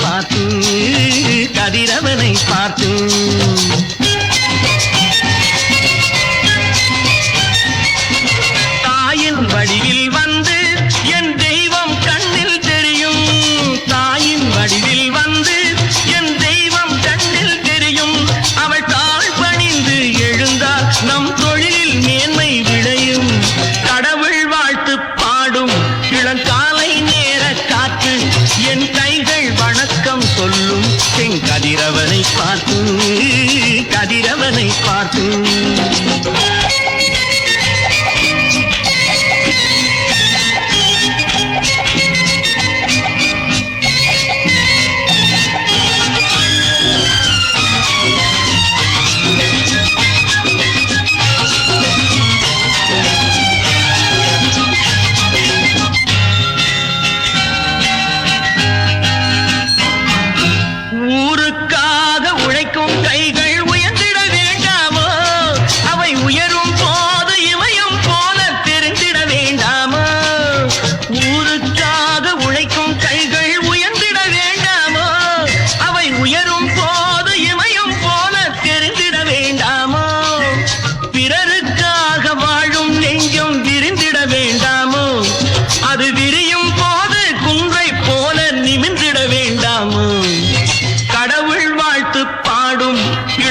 பார்த்து கதிரவனை பார்த்து. தாயின் வடிவில் வந்து என் தெய்வம் கண்ணில் தெரியும். தாயின் வடிவில் வந்து என் தெய்வம் கண்ணில் தெரியும். அவள் தாழ் பணிந்து எழுந்தால் நம் தொழிலில் மேன்மை பார்த்து.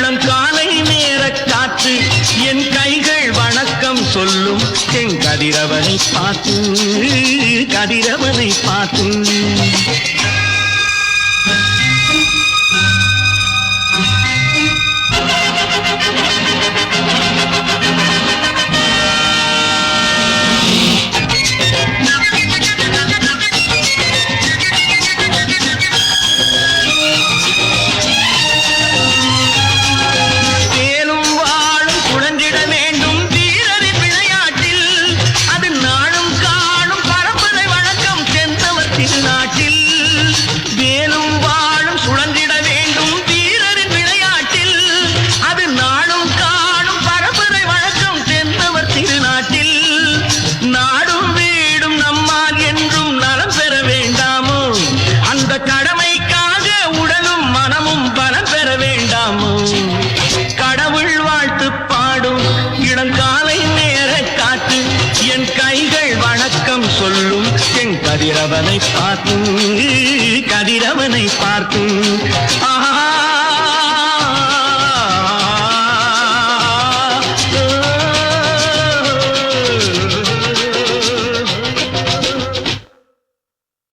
இளங்காலை நேர காற்று என் கைகள் வணக்கம் சொல்லும். என் கதிரவனை பார்த்து கதிரவனை பார்த்து. நாட்டில் வேலும் வாழும் சுழந்திட வேண்டும் வீரரின் விளையாட்டில். அது நாடும் காணும் பரம்பரை வழக்கம் சென்றவர் திருநாட்டில். நாடும் வீடும் நம்மால் என்றும் நலம் பெற வேண்டாமோ? அந்த கடமைக்காக உடலும் மனமும் பலம் பெற வேண்டாமோ? கடவுள் வாழ்த்து பாடும் இளங்காலை நேர காத்து என் கைகள் வணக்கம் சொல்லும். கதிரவனை பார்த்து கதிரவனை பார்த்து